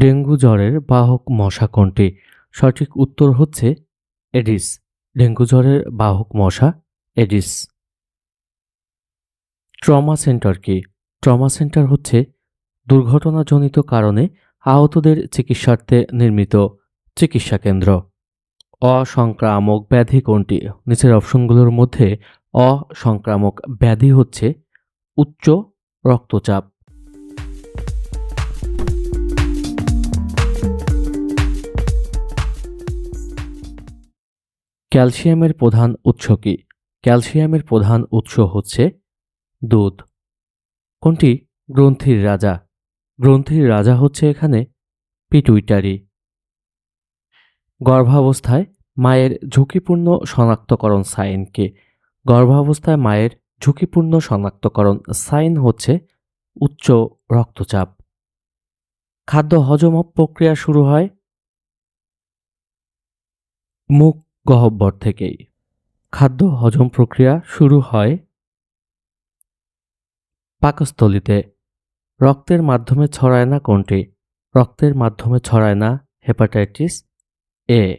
Dengue জ্বরের বাহক মশা কোনটি? সঠিক উত্তর হচ্ছে এডিস। ডেঙ্গু জ্বরের বাহক মশা এডিস। ট্রমা সেন্টার কি? ট্রমা সেন্টার হচ্ছে দুর্ঘটনাজনিত কারণে আহতদের চিকিৎসার্থে নির্মিত চিকিৎসা কেন্দ্র। অসংক্রামক ব্যাধি কোনটি? নিচের অপশনগুলোর মধ্যে অসংক্রামক ব্যাধি হচ্ছে উচ্চ রক্তচাপ। ক্যালসিয়ামের প্রধান উৎস কি? ক্যালসিয়ামের প্রধান উৎস হচ্ছে দুধ। কোনটি? গ্রন্থির রাজা। গ্রন্থির রাজা হচ্ছে এখানে পিটুইটারি। গর্ভাবস্থায় মায়ের ঝুঁকিপূর্ণ শনাক্তকরণ সাইন কি? গর্ভাবস্থায় মায়ের ঝুঁকিপূর্ণ শনাক্তকরণ সাইন হচ্ছে উচ্চ রক্তচাপ। খাদ্য হজম প্রক্রিয়া শুরু হয় মুখ গহ্বর থেকেই। খাদ্য হজম প্রক্রিয়া শুরু হয় পাকস্থলিতে। রক্তের মাধ্যমে ছড়ায় না কোনটি? রক্তের মাধ্যমে ছড়ায় না হেপাটাইটিস এ।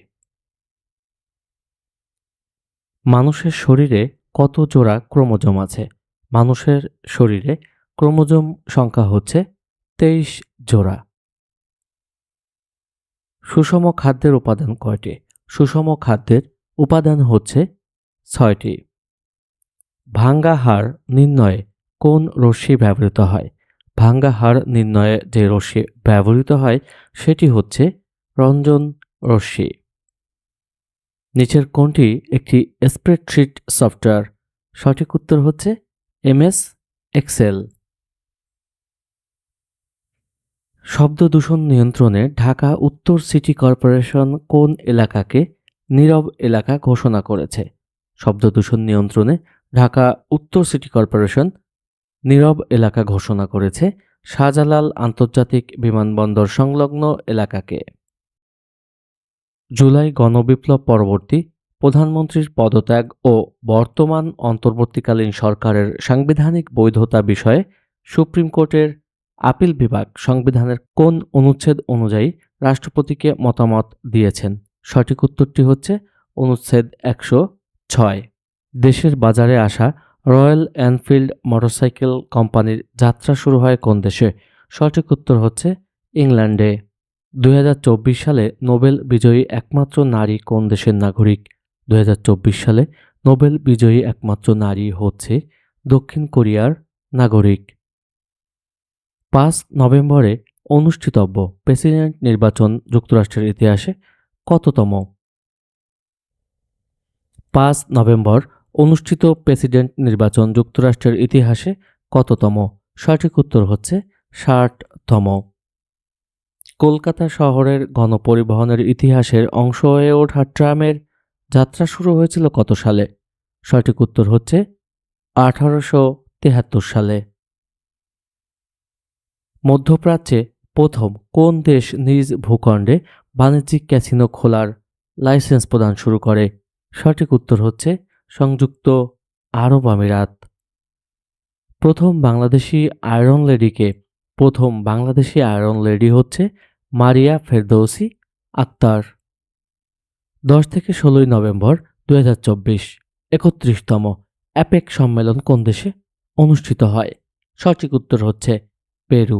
মানুষের শরীরে কত জোড়া ক্রোমোজোম আছে? মানুষের শরীরে ক্রোমোজোম সংখ্যা হচ্ছে তেইশ জোড়া। সুষম খাদ্যের উপাদান কয়টি? সুষম খাদ্যের উপাদান হচ্ছে ছয়টি। ভাঙ্গা হাড় নির্ণয়ে কোন রশ্মি ব্যবহৃত হয়? ভাঙ্গা হাড় নির্ণয়ে যে রশ্মি ব্যবহৃত হয়, সেটি হচ্ছে রঞ্জন রশ্মি। নিচের কোনটি একটি স্প্রেডশিট সফটওয়্যার। সঠিক উত্তর হচ্ছে এমএস এক্সেল। শব্দ দূষণ নিয়ন্ত্রণে ঢাকা উত্তর সিটি কর্পোরেশন কোন এলাকাকে নীরব এলাকা ঘোষণা করেছে? শব্দ দূষণ নিয়ন্ত্রণে ঢাকা উত্তর সিটি কর্পোরেশন নীরব এলাকা ঘোষণা করেছে শাহজালাল আন্তর্জাতিক বিমানবন্দর সংলগ্ন এলাকাকে। জুলাই গণবিপ্লব পরবর্তী প্রধানমন্ত্রীর পদত্যাগ ও বর্তমান অন্তর্বর্তীকালীন সরকারের সাংবিধানিক বৈধতা বিষয়ে সুপ্রিম কোর্টের আপিল বিভাগ সংবিধানের কোন অনুচ্ছেদ অনুযায়ী রাষ্ট্রপতিকে মতামত দিয়েছেন? সঠিক উত্তরটি হচ্ছে অনুচ্ছেদ একশো ছয়। দেশের বাজারে আসা রয়্যাল এনফিল্ড মোটরসাইকেল কোম্পানির যাত্রা শুরু হয় কোন দেশে? সঠিক উত্তর হচ্ছে ইংল্যান্ডে। দুই হাজার চব্বিশ সালে নোবেল বিজয়ী একমাত্র নারী কোন দেশের নাগরিক? দুই হাজার চব্বিশ সালে নোবেল বিজয়ী একমাত্র নারী হচ্ছে দক্ষিণ কোরিয়ার নাগরিক। পাঁচ নভেম্বরে অনুষ্ঠিতব্য প্রেসিডেন্ট নির্বাচন যুক্তরাষ্ট্রের ইতিহাসে কততম? পাঁচ নভেম্বর অনুষ্ঠিত প্রেসিডেন্ট নির্বাচন যুক্তরাষ্ট্রের ইতিহাসে কততম? সঠিক উত্তর হচ্ছে ষাটতম। কলকাতা শহরের গণপরিবহনের ইতিহাসের অংশ হয়ে ওঠা ট্রামের যাত্রা শুরু হয়েছিল কত সালে? সঠিক উত্তর হচ্ছে আঠারোশো সালে। মধ্যপ্রাচ্যে প্রথম কোন দেশ নিজ ভূখণ্ডে বাণিজ্যিক ক্যাসিনো খোলার লাইসেন্স প্রদান শুরু করে? সঠিক উত্তর হচ্ছে সংযুক্ত আরব আমিরাত। প্রথম বাংলাদেশি আয়রন লেডিকে প্রথম বাংলাদেশি আয়রন লেডি হচ্ছে মারিয়া ফেরদৌসি আক্তার। দশ থেকে ষোলোই নভেম্বর দু হাজার চব্বিশ, একত্রিশতম অ্যাপেক সম্মেলন কোন দেশে অনুষ্ঠিত হয়? সঠিক উত্তর হচ্ছে পেরু।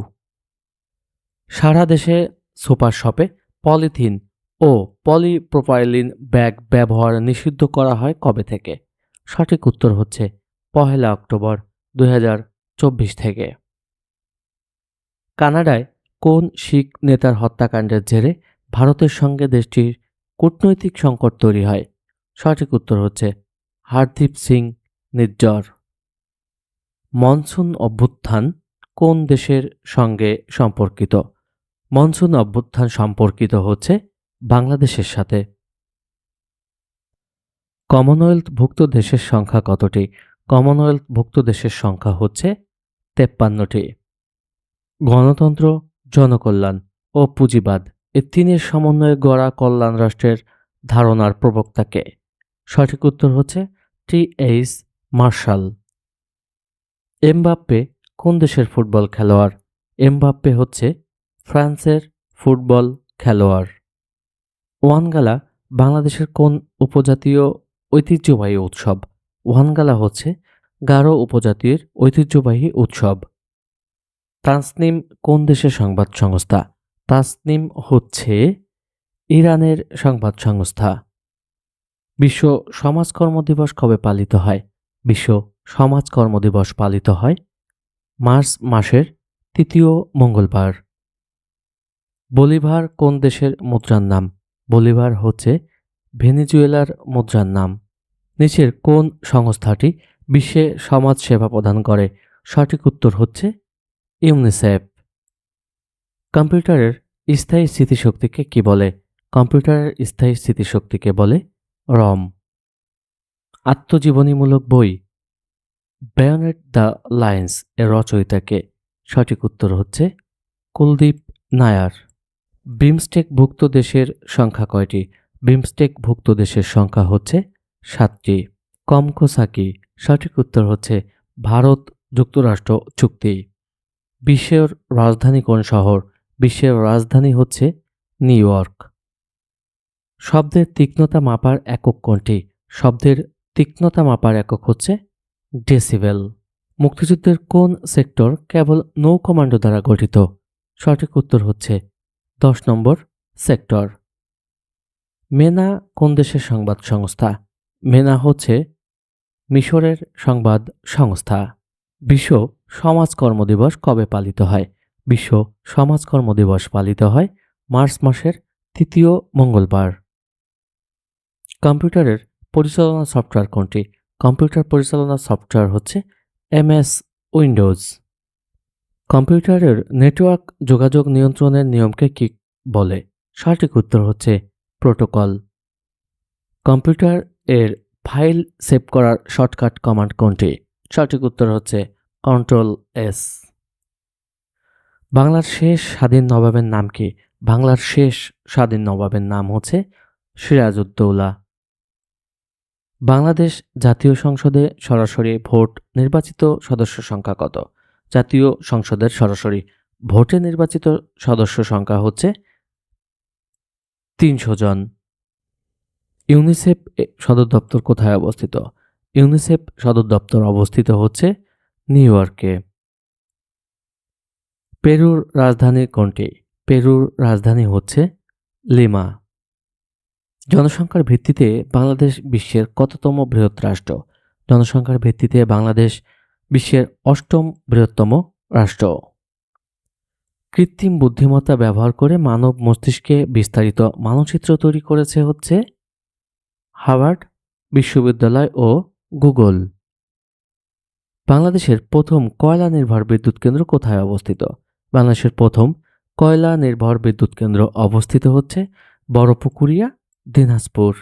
সারা দেশে সুপার শপে পলিথিন ও পলিপ্রোপাইলিন ব্যাগ ব্যবহার নিষিদ্ধ করা হয় কবে থেকে? সঠিক উত্তর হচ্ছে পহেলা অক্টোবর দু হাজার চব্বিশ থেকে। কানাডায় কোন শিখ নেতার হত্যাকাণ্ডের জেরে ভারতের সঙ্গে দেশটির কূটনৈতিক সংকট তৈরি হয়? সঠিক উত্তর হচ্ছে হারদীপ সিং নির্জর মনসুন অভ্যুত্থান কোন দেশের সঙ্গে সম্পর্কিত? মনসুন অভ্যুত্থান সম্পর্কিত হচ্ছে বাংলাদেশের সাথে। কমনওয়েলথভুক্ত দেশের সংখ্যা কতটি? কমনওয়েলথভুক্ত দেশের সংখ্যা হচ্ছে তেপ্পান্নটি। গণতন্ত্র, জনকল্যাণ ও পুঁজিবাদ এ তিনের সমন্বয়ে গড়া কল্যাণ রাষ্ট্রের ধারণার প্রবক্তাকে সঠিক উত্তর হচ্ছে টি এইচ মার্শাল। এমবাপ্পে কোন দেশের ফুটবল খেলোয়াড়? এমবাপ্পে হচ্ছে ফ্রান্সের ফুটবল খেলোয়াড়। ওয়ানগালা বাংলাদেশের কোন উপজাতীয় ঐতিহ্যবাহী উৎসব? ওয়ানগালা হচ্ছে গারো উপজাতির ঐতিহ্যবাহী উৎসব। তাসনিম কোন দেশের সংবাদ সংস্থা? তাসনিম হচ্ছে ইরানের সংবাদ সংস্থা। বিশ্ব সমাজকর্ম দিবস কবে পালিত হয়? বিশ্ব সমাজকর্ম দিবস পালিত হয় মার্চ মাসের তৃতীয় মঙ্গলবার। বলিভার কোন দেশের মুদ্রার নাম? বলিভার হচ্ছে ভেনিজুয়েলার মুদ্রার নাম। নিচের কোন সংস্থাটি বিশ্বে সমাজ সেবা প্রদান করে? সঠিক উত্তর হচ্ছে ইউনিসেফ। কম্পিউটারের স্থায়ী স্মৃতিশক্তিকে কি বলে? কম্পিউটারের স্থায়ী স্মৃতিশক্তিকে বলে রম। আত্মজীবনীমূলক বই। বায়োনেট দ্য লায়ন্স এর রচয়িতাকে সঠিক উত্তর হচ্ছে কুলদীপ নায়ার। বিমস্টেকভুক্ত দেশের সংখ্যা কয়টি? বিমস্টেকভুক্ত দেশের সংখ্যা হচ্ছে সাতটি। কমকোসাকি, সঠিক উত্তর হচ্ছে ভারত যুক্তরাষ্ট্র চুক্তি। বিশ্বের রাজধানী কোন শহর? বিশ্বের রাজধানী হচ্ছে নিউ ইয়র্ক। শব্দের তীক্ষ্ণতা মাপার একক কোনটি? শব্দের তীক্ষ্ণতা মাপার একক হচ্ছে ডেসিবেল। মুক্তিযুদ্ধের কোন সেক্টর কেবল নৌ কমান্ডো দ্বারা গঠিত? সঠিক উত্তর হচ্ছে দশ নম্বর সেক্টর। মেনা কোন দেশের সংবাদ সংস্থা? মেনা হচ্ছে মিশরের সংবাদ সংস্থা। বিশ্ব সমাজকর্ম দিবস কবে পালিত হয়? বিশ্ব সমাজকর্ম দিবস পালিত হয় মার্চ মাসের তৃতীয় মঙ্গলবার। কম্পিউটারের পরিচালনা সফটওয়্যার কোনটি? কম্পিউটার পরিচালনা সফটওয়্যার হচ্ছে এমএস উইন্ডোজ। কম্পিউটারের নেটওয়ার্ক যোগাযোগ নিয়ন্ত্রণের নিয়মকে কি বলে? সঠিক উত্তর হচ্ছে প্রোটোকল। কম্পিউটার এর ফাইল সেভ করার শর্টকাট কমান্ড কোনটি? সঠিক উত্তর হচ্ছে কন্ট্রোল এস। বাংলার শেষ স্বাধীন নবাবের নাম কি? বাংলার শেষ স্বাধীন নবাবের নাম হচ্ছে সিরাজউদ্দৌলা। বাংলাদেশ জাতীয় সংসদে সরাসরি ভোট নির্বাচিত সদস্য সংখ্যা কত? জাতীয় সংসদের সরাসরি ভোটে নির্বাচিত সদস্য সংখ্যা হচ্ছে তিনশো জন। ইউনিসেফ সদর দপ্তর কোথায় অবস্থিত? ইউনিসেফ সদর দপ্তর অবস্থিত হচ্ছে নিউ ইয়র্কে। পেরুর রাজধানী কোনটি? পেরুর রাজধানী হচ্ছে লিমা। জনসংখ্যার ভিত্তিতে বাংলাদেশ বিশ্বের কততম বৃহৎ রাষ্ট্র? জনসংখ্যার ভিত্তিতে বাংলাদেশ বিশ্বের অষ্টম বৃহত্তম রাষ্ট্র। কৃত্রিম বুদ্ধিমত্তা ব্যবহার করে মানব মস্তিষ্কে বিস্তারিত মানচিত্র তৈরি করেছে হচ্ছে হার্ভার্ড বিশ্ববিদ্যালয় ও গুগল। বাংলাদেশের প্রথম কয়লা নির্ভর বিদ্যুৎ কেন্দ্র কোথায় অবস্থিত? বাংলাদেশের প্রথম কয়লা নির্ভর বিদ্যুৎ কেন্দ্র অবস্থিত হচ্ছে বড়পুকুরিয়া, দিনাজপুর।